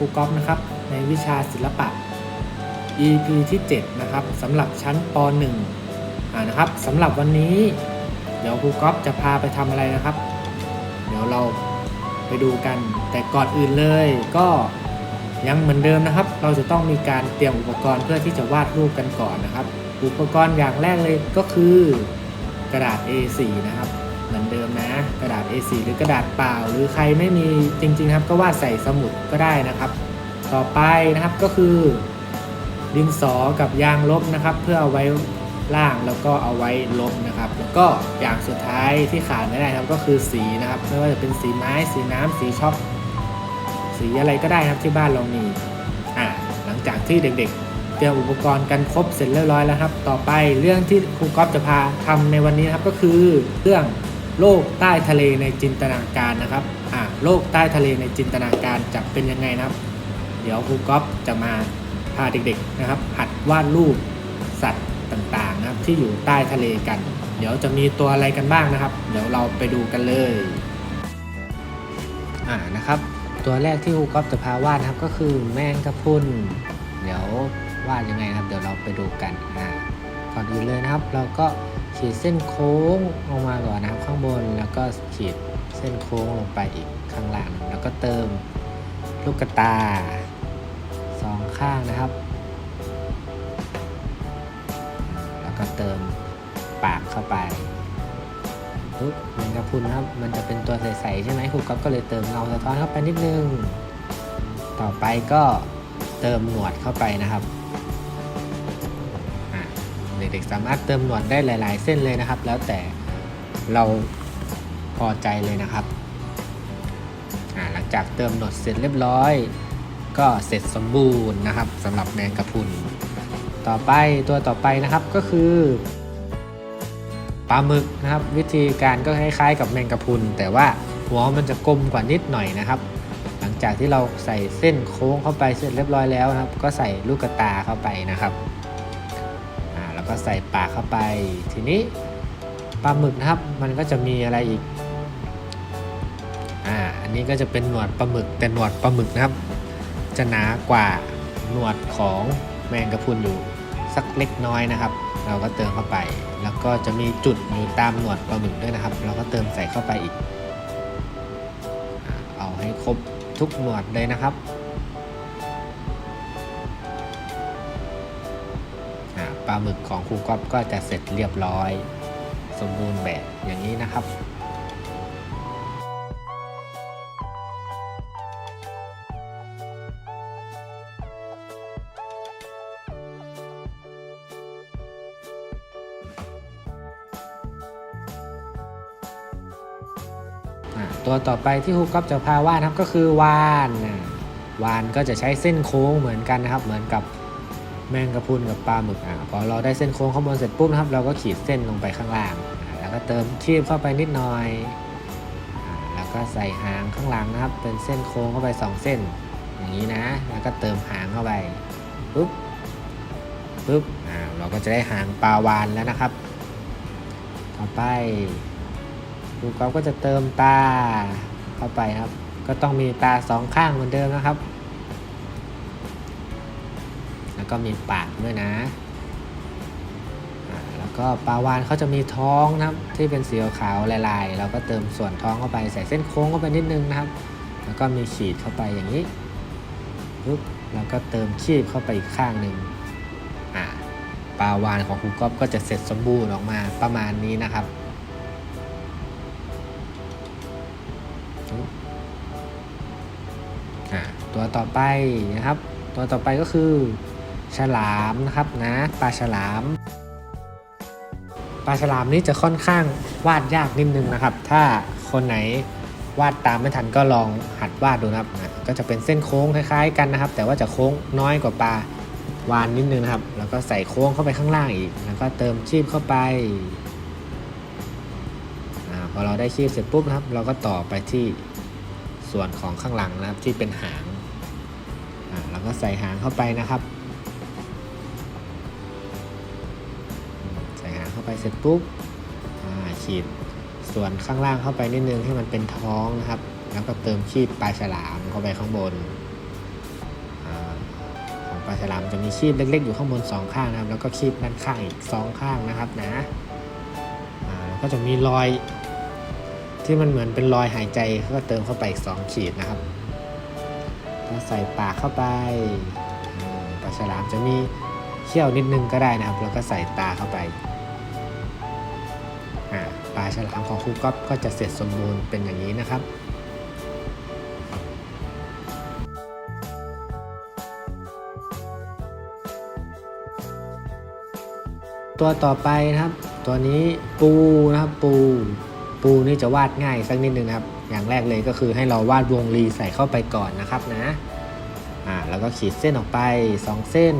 รูก๊อฟนะครับ ในวิชาศิลปะ EP ที่7นะครับสำหรับชั้นป .1 อ่านะครับสำหรับวันนี้ เดี๋ยวครูก๊อฟจะพาไปทำอะไรนะครับ เดี๋ยวเราไปดูกัน แต่ก่อนอื่นเลยก็ยังเหมือนเดิมนะครับ เราจะต้องมีการเตรียมอุปกรณ์เพื่อที่จะวาดรูปกันก่อนนะครับ อุปกรณ์อย่างแรกเลยก็คือ กระดาษ A4 นะครับ เหมือนเดิมนะ กระดาษ A4 หรือกระดาษเปล่า หรือใครไม่มีจริงๆครับ ก็วาดใส่สมุดก็ได้นะครับ ต่อไปนะครับก็คือ ดินสอกับยางลบนะครับ เพื่อเอาไว้ล่างแล้วก็เอาไว้ลบนะครับ แล้วก็อย่างสุดท้ายที่ขาดไม่ได้ครับก็คือสีนะครับ ไม่ว่าจะเป็นสีไม้ สีน้ำสีช็อกสีอะไรก็ได้ครับที่บ้านเรามีอ่าหลังจากที่เด็กๆ เตรียมอุปกรณ์กันครบเสร็จเรียบร้อยแล้วครับ ต่อไปเรื่องที่ครูก๊อฟจะพาทำในวันนี้นะครับก็คือเรื่อง โลกใต้ทะเลในจินตนาการนะครับอ่าโลกใต้ทะเลในจินตนาการจะเป็นยังไงนะครับ เดี๋ยวครูก๊อฟจะมาพาเด็กๆนะครับ หัดวาดรูปสัตว์ต่างๆนะครับที่อยู่ใต้ทะเลกัน เดี๋ยวจะมีตัวอะไรกันบ้างนะครับ เดี๋ยวเราไปดูกันเลยอ่านะครับ ตัวแรกที่ครูก๊อฟจะพาวาดนะครับก็คือแมงกะพรุนเดี๋ยววาดยังไงนะครับ เดี๋ยวเราไปดูกันอ่าก่อนอื่นเลยนะครับ เราก็ ขีดเส้นโค้งลงมาก่อนนะครับข้างบนแล้วก็ขีดเส้นโค้งลงไปอีกข้างล่าง แล้วก็เติมลูกตาสองข้างนะครับ แล้วก็เติมปากเข้าไปปุ๊บแมงกะพุนนะครับ มันจะเป็นตัวใสๆใช่ไหมครูก๊อฟก็เลยเติมเงาสะท้อนเข้าไปนิดนึง ต่อไปก็เติมหนวดเข้าไปนะครับ เด็กสามารถเติมหนวดได้หลาย ๆ เส้นเลยนะครับ แล้วแต่เราพอใจเลยนะครับหลังจากเติมหนวดเสร็จเรียบร้อย ก็เสร็จสมบูรณ์นะครับสำหรับแมงกะพรุนต่อไปตัวต่อไปนะครับก็คือปลาหมึกนะครับ วิธีการก็คล้ายๆ กับแมงกะพรุนแต่ว่าหัวมันจะกลมกว่านิดหน่อยนะครับ หลังจากที่เราใส่เส้นโค้งเข้าไปเสร็จเรียบร้อยแล้วนะครับ ก็ใส่ลูกกระตาเข้าไปนะครับ ก็ใส่ปากเข้าไป ทีนี้ปลาหมึกนะครับ มันก็จะมีอะไรอีก อ่า อันนี้ก็จะเป็นหนวดปลาหมึก แต่หนวดปลาหมึกนะครับ จะหนากว่าหนวดของแมงกะพรุนอยู่สักเล็กน้อยนะครับ เราก็เติมเข้าไป แล้วก็จะมีจุดอยู่ตามหนวดปลาหมึกด้วยนะครับ เราก็เติมใส่เข้าไปอีก เอาให้ครบทุกหนวดเลยนะครับ ลาหมึกของครูก๊อฟก็จะเสร็จเรียบร้อย สมบูรณ์แบบอย่างนี้นะครับตัวต่อไปที่ครูก๊อฟจะพาวาดนครับก็คือวานนะวานก็จะใช้เส้นโค้งเหมือนกันนะครับ เหมือนกับ แมงกะพรุนกับปลาหมึกอ่าพอเราได้เส้นโค้งข้างบนเสร็จปุ๊บนะครับ เราก็ขีดเส้นลงไปข้างล่าง แล้วก็เติมคีบเข้าไปนิดหน่อยอแล้วก็ใส่หางข้างหลังนะครับ เป็นเส้นโค้งเข้าไปสองเส้น อย่างนี้นะ แล้วก็เติมหางเข้าไปปุ๊บปุ๊บอ่าเราก็จะได้หางปลาวานแล้วนะครับ ต่อไปครูก๊อฟก็จะเติมตาเข้าไปครับ ก็ต้องมีตาสองข้างเหมือนเดิมนะครับ ก็มีปากด้วยนะ แล้วก็ปลาวานเขาจะมีท้องนะครับที่เป็นสีขาวลายๆ เราก็เติมส่วนท้องเข้าไปใส่เส้นโค้งเข้าไปนิดนึงนะครับ แล้วก็มีขีดเข้าไปอย่างนี้ปุ๊บแล้วก็เติมขีบเข้าไปอีกข้างหนึ่งอ่าปลาวานของครูก๊อฟก็จะเสร็จสมบูรณ์ออกมาประมาณนี้นะครับตัวต่อไปนะครับ ตัวต่อไปก็คือ ฉลามนะครับนะปลาฉลามปลาฉลามนี่จะค่อนข้างวาดยากนิดนึงนะครับ ถ้าคนไหนวาดตามไม่ทันก็ลองหัดวาดดูนะครับนะก็จะเป็นเส้นโค้งคล้าย ๆ กันนะครับ แต่ว่าจะโค้งน้อยกว่าปลาวานนิดนึงนะครับ แล้วก็ใส่โค้งเข้าไปข้างล่างอีก แล้วก็เติมชีพเข้าไปอพอเราได้ชีพเสร็จปุ๊บนะครับ เราก็ต่อไปที่ส่วนของข้างหลังนะครับที่เป็นหางอ่าเราก็ใส่หางเข้าไปนะครับ เข้าไปเสร็จปุ๊บอ่าขีดส่วนข้างล่างเข้าไปนิดนึงให้มันเป็นท้องนะครับ แล้วก็เติมขีดปลายฉลามเข้าไปข้างบนอของปลายฉลามจะมีขีดเล็ก ๆ อยู่ข้างบนสองข้างนะครับ แล้วก็ขีดด้านข้างอีกสองข้างนะครับนะแล้วก็จะมีรอยที่มันเหมือนเป็นรอยหายใจก็เติมเข้าไปอีกสองขีดนะครับก็ใส่ปากเข้าไปปลาฉลามจะมีเขี้ยวนิดนึงก็ได้นะครับ แล้วก็ใส่ตาเข้าไป ฉลามของครูก๊อฟก็จะเสร็จสมบูรณ์เป็นอย่างนี้นะครับตัวต่อไปนะครับ ตัวนี้ปูนะครับปู ปูนี่จะวาดง่ายสักนิดนึงนะครับ อย่างแรกเลยก็คือให้เราวาดวงรีใส่เข้าไปก่อนนะครับนะอ่าแล้วก็ขีดเส้นออกไป 2 เส้น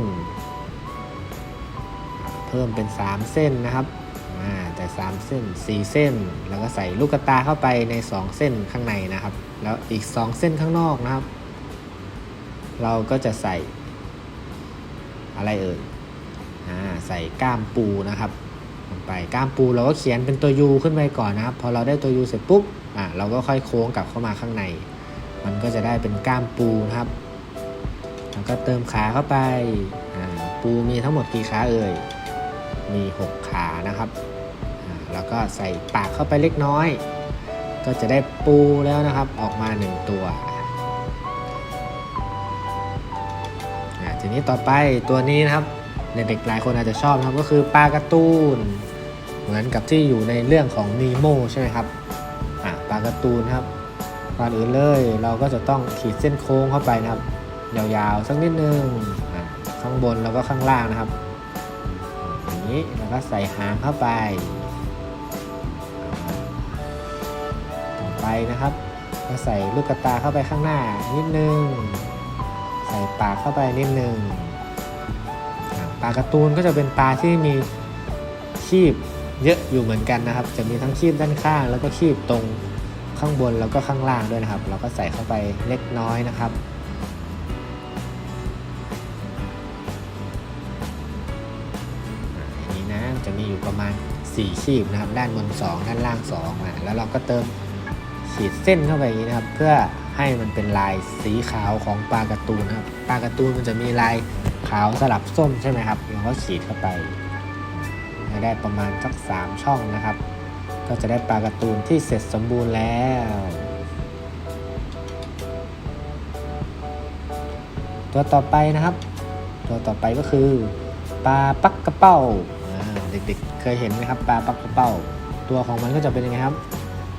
เพิ่มเป็น 3 เส้นนะครับ 3 เส้น 4 เส้น แล้วก็ใส่ลูกตาเข้าไปใน 2 เส้นข้างในนะครับ แล้วอีก 2 เส้นข้างนอกนะครับ เราก็จะใส่อะไรเอ่ยอ่าใส่ก้ามปูนะครับลงไปก้ามปูเราก็เขียนเป็นตัวยูขึ้นไปก่อนนะครับ พอเราได้ตัวยูเสร็จปุ๊บอ่าเราก็ค่อยโค้งกลับเข้ามาข้างใน มันก็จะได้เป็นก้ามปูนะครับแล้วก็เติมขาเข้าไปอ่าปูมีทั้งหมดกี่ขาเอ่ยมี 6 ขานะครับ แล้วก็ใส่ปากเข้าไปเล็กน้อย ก็จะได้ปูแล้วนะครับออกมา 1 ตัวอ่าทีนี้ต่อไปตัวนี้นะครับเด็กๆหลายคนอาจจะชอบนะครับก็คือปลาการ์ตูน เหมือนกับที่อยู่ในเรื่องของนีโมใช่ไหมครับอะปลาการ์ตูนครับก่อนอื่นเลยเราก็จะต้องขีดเส้นโค้งเข้าไปนะครับ ยาวๆสักนิดนึงอะข้างบนแล้วก็ข้างล่างนะครับอย่างนี้แล้วก็ใส่หางเข้าไป ไปนะครับก็ใส่ลูกกระตาเข้าไปข้างหน้านิดนึง ใส่ปากเข้าไปนิดนึงปลาการ์ตูนก็จะเป็นปลาที่มีคีบเยอะอยู่เหมือนกันนะครับ จะมีทั้งคีบด้านข้าง แล้วก็คีบตรงข้างบนแล้วก็ข้างล่างด้วยนะครับ เราก็ใส่เข้าไปเล็กน้อยนะครับอ่าอย่างนี้นะจะมีอยู่ประมาณ 4 คีบนะครับ ด้านบน 2 ด้านล่าง2อะแล้วเราก็เติม ขีดเส้นเข้าไปอย่างนี้นะครับ เพื่อให้มันเป็นลายสีขาวของปลาการ์ตูนนะครับปลาการ์ตูนมันจะมีลายขาวสลับส้มใช่ไหมครับเราก็ขีดเข้าไปให้ได้ประมาณสักสามช่องนะครับ ก็จะได้ปลาการ์ตูนที่เสร็จสมบูรณ์แล้วตัวต่อไปนะครับ ตัวต่อไปก็คือปลาปักกระเป้าเด็กๆเคยเห็นไหมครับปลาปักกระเป้า ตัวของมันก็จะเป็นยังไงครับ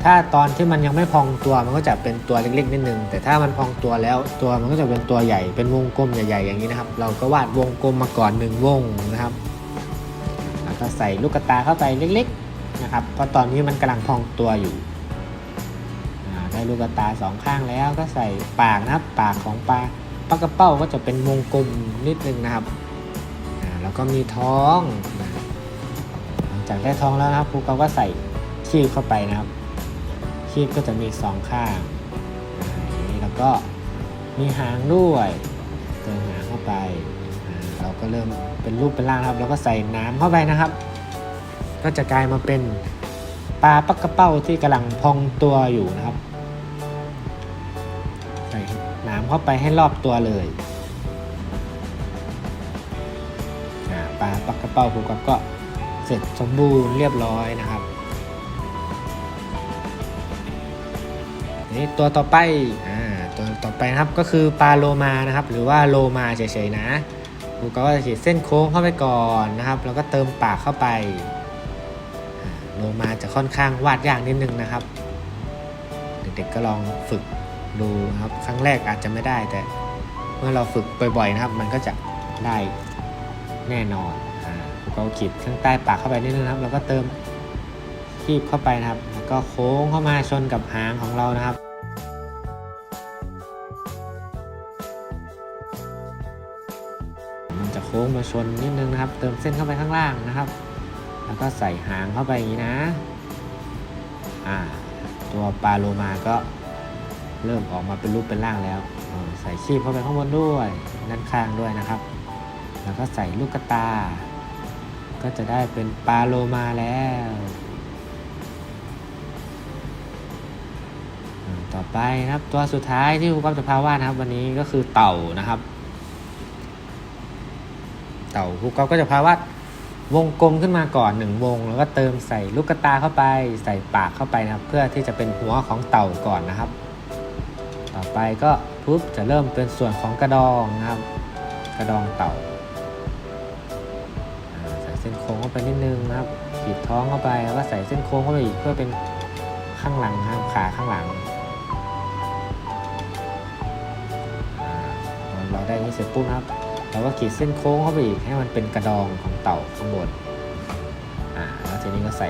ถ้าตอนที่มันยังไม่พองตัวมันก็จะเป็นตัวเล็กๆนิดนึง แต่ถ้ามันพองตัวแล้วตัวมันก็จะเป็นตัวใหญ่เป็นวงกลมใหญ่ๆอย่างนี้นะครับ เราก็วาดวงกลมมาก่อนหนึ่งวงนะครับแล้วก็ใส่ลูกตาเข้าไปเล็กๆนะครับเพราะตอนนี้มันกำลังพองตัวอยู่อ่าได้ลูกตาสองข้างแล้วก็ใส่ปากนะครับปากของปลาปลากระเป้าก็จะเป็นวงกลมนิดนึงนะครับอ่าแล้วก็มีท้องหลังจากได้ท้องแล้วนะครับครูก็ใส่คีบเข้าไปนะครับ คีบก็จะมีสองข้างนี้แล้วก็มีหางด้วยเติมหางเข้าไป เราก็เริ่มเป็นรูปเป็นร่างครับ แล้วก็ใส่น้ำเข้าไปนะครับ ก็จะกลายมาเป็นปลาปักกระเป้าที่กำลังพองตัวอยู่นะครับ ใส่น้ำเข้าไปให้รอบตัวเลยปลาปักกระเป้าผมก็เสร็จสมบูรณ์เรียบร้อยนะครับ นี่ตัวต่อไปอ่าตัวต่อไปนะครับก็คือปลาโลมานะครับ หรือว่าโลมาเฉยๆนะครูก็จะขีดเส้นโค้งเข้าไปก่อนนะครับ แล้วก็เติมปากเข้าไปโลมาจะค่อนข้างวาดยากนิดนึงนะครับ เด็กๆก็ลองฝึกดูนะครับครั้งแรกอาจจะไม่ได้แต่เมื่อเราฝึกบ่อยๆนะครับ มันก็จะได้แน่นอนอ่าเราขีดข้างใต้ปากเข้าไปนิดนึงนะครับ แล้วก็เติมคีบเข้าไปนะครับ ก็โค้งเข้ามาชนกับหางของเรานะครับ มันจะโค้งมาชนนิดนึงนะครับ เติมเส้นเข้าไปข้างล่างนะครับ แล้วก็ใส่หางเข้าไปอย่างนี้นะอ่าตัวปลาโลมาก็เริ่มออกมาเป็นรูปเป็นร่างแล้ว ใส่คีบเข้าไปข้างบนด้วยด้านข้างด้วยนะครับ แล้วก็ใส่ลูกกระตา ก็จะได้เป็นปลาโลมาแล้ว ต่อไปนะครับ ตัวสุดท้ายที่ครูก๊อฟจะพาวาดนะครับ วันนี้ก็คือเต่านะครับ เต่าครูก๊อฟก็จะพาวาดวงกลมขึ้นมาก่อนหนึ่งวง แล้วก็เติมใส่ลูกกตาเข้าไป ใส่ปากเข้าไปนะครับ เพื่อที่จะเป็นหัวของเต่าก่อนนะครับ ต่อไปก็ปุ๊บจะเริ่มเป็นส่วนของกระดองนะครับ กระดองเต่าใส่เส้นโค้งเข้าไปนิดนึงนะครับขีดท้องเข้าไปแล้วก็ใส่เส้นโค้งเข้าไปอีกเพื่อเป็นข้างหลังครับขาข้างหลัง ได้นี้เสร็จปุ๊บนครับเราก็ขีดเส้นโค้งเข้าไปอีกให้มันเป็นกระดองของเต่าข้างบนอ่าแล้วทีนี้ก็ใส่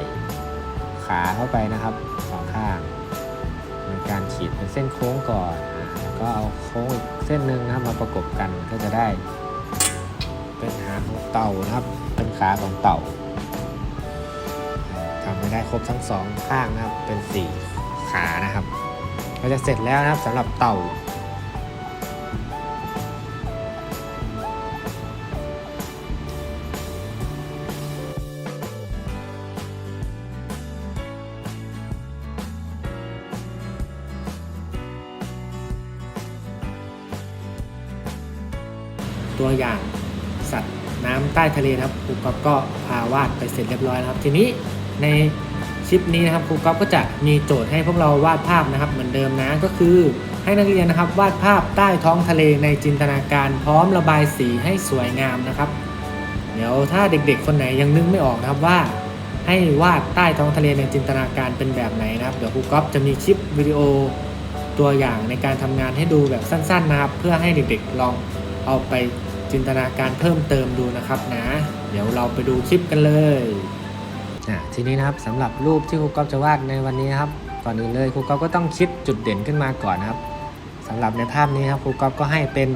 ขาเข้าไปนะครับสองข้างในการขีดเป็นเส้นโค้งก่อนอแล้วก็เอาโค้งอีกเส้นหนึ่งนะครับมาประกบกันก็จะได้ เป็นหางของเต่านะครับ เป็นขาของเต่าทำไม่ได้ครบทั้งสองข้างนะครับเป็นสี่ขานะครับ ก็จะเสร็จแล้วนะครับสำหรับเต่า ตัวอย่างสัตว์น้ำใต้ทะเลนะครับครูก๊อฟก็พาวาดไปเสร็จเรียบร้อยแล้วครับ ทีนี้ในคลิปนี้นะครับครูก๊อฟก็จะมีโจทย์ให้พวกเราวาดภาพนะครับ เหมือนเดิมนะก็คือให้นักเรียนนะครับวาดภาพใต้ท้องทะเลในจินตนาการพร้อมระบายสีให้สวยงามนะครับ เดี๋ยวถ้าเด็กๆ คนไหนยังนึกไม่ออกนะครับว่า ให้วาดใต้ท้องทะเลในจินตนาการเป็นแบบไหนนะครับ เดี๋ยวครูก๊อฟจะมีคลิปวิดีโอตัวอย่างในการทำงานให้ดูแบบสั้น ๆนะครับ เพื่อให้เด็กๆลองเอาไป จินตนาการเพิ่มเติมดูนะครับนะ เดี๋ยวเราไปดูคลิปกันเลยทีนี้นะครับสำหรับรูปที่ครูก๊อฟจะวาดในวันนี้ครับก่อนอื่นเลยครูก๊อฟก็ต้องคิดจุดเด่นขึ้นมาก่อนนะครับสำหรับในภาพนี้ครับครูก๊อฟก็ให้เป็น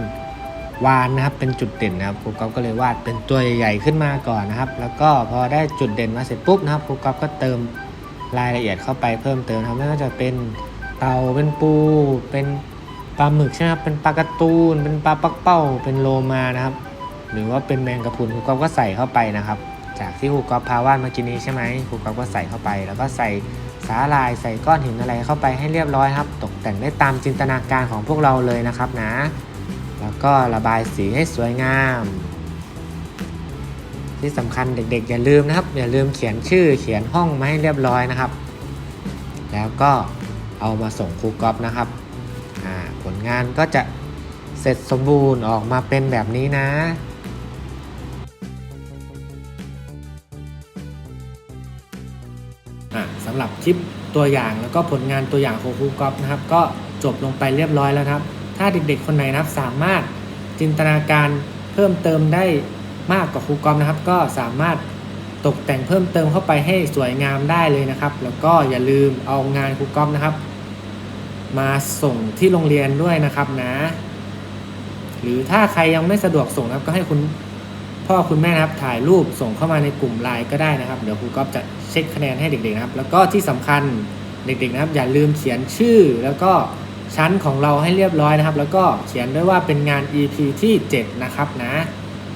วานนะครับเป็นจุดเด่นนะครับครูก๊อฟก็เลยวาดเป็นตัวใหญ่ ๆ ขึ้นมาก่อนนะครับ แล้วก็พอได้จุดเด่นมาเสร็จปุ๊บนะครับครูก๊อฟก็เติมรายละเอียดเข้าไปเพิ่มเติมนะครับไม่ว่าจะเป็นเต่าเป็นปูเป็น ปลาหมึกใช่ไหมครับเป็นปลาการะตูน เป็นปลาปักเป้า เป็นโลมานะครับ หรือว่าเป็นแมงกะพรุนครูก๊อฟก็ใส่เข้าไปนะครับ จากที่ครูก๊อฟพาวาดเมื่อกี้นี้ใช่ไหมครูก๊อฟก็ใส่เข้าไป แล้วก็ใส่สาลายใส่ก้อนหินอะไรเข้าไปให้เรียบร้อยครับ ตกแต่งได้ตามจินตนาการของพวกเราเลยนะครับนะ แล้วก็ระบายสีให้สวยงาม ที่สำคัญเด็กๆ อย่าลืมนะครับ อย่าลืมเขียนชื่อเขียนห้องมาให้เรียบร้อยนะครับ แล้วก็เอามาส่งครูก๊อฟนะครับ งานก็จะเสร็จสมบูรณ์ออกมาเป็นแบบนี้นะ สำหรับคลิปตัวอย่างแล้วก็ผลงานตัวอย่างของครูก๊อฟนะครับ ก็จบลงไปเรียบร้อยแล้วครับ ถ้าเด็กๆคนไหนนะครับสามารถจินตนาการเพิ่มเติมได้มากกว่าครูก๊อฟนะครับ ก็สามารถตกแต่งเพิ่มเติมเข้าไปให้สวยงามได้เลยนะครับ แล้วก็อย่าลืมเอางานครูก๊อฟนะครับ มาส่งที่โรงเรียนด้วยนะครับนะ หรือถ้าใครยังไม่สะดวกส่งนะครับก็ให้คุณพ่อคุณแม่นะครับถ่ายรูปส่งเข้ามาในกลุ่มไลน์ก็ได้นะครับ เดี๋ยวครูก๊อฟจะเช็คคะแนนให้เด็กๆนะครับ แล้วก็ที่สำคัญเด็กๆนะครับ อย่าลืมเขียนชื่อแล้วก็ชั้นของเราให้เรียบร้อยนะครับ แล้วก็เขียนด้วยว่าเป็นงาน EP ที่ 7 นะครับนะ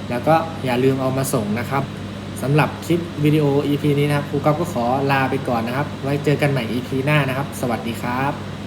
แล้วก็อย่าลืมเอามาส่งนะครับสำหรับคลิปวิดีโอ EP นี้นะครับครูก๊อฟก็ขอลาไปก่อนนะครับ ไว้เจอกันใหม่ EP หน้านะครับ สวัสดีครับ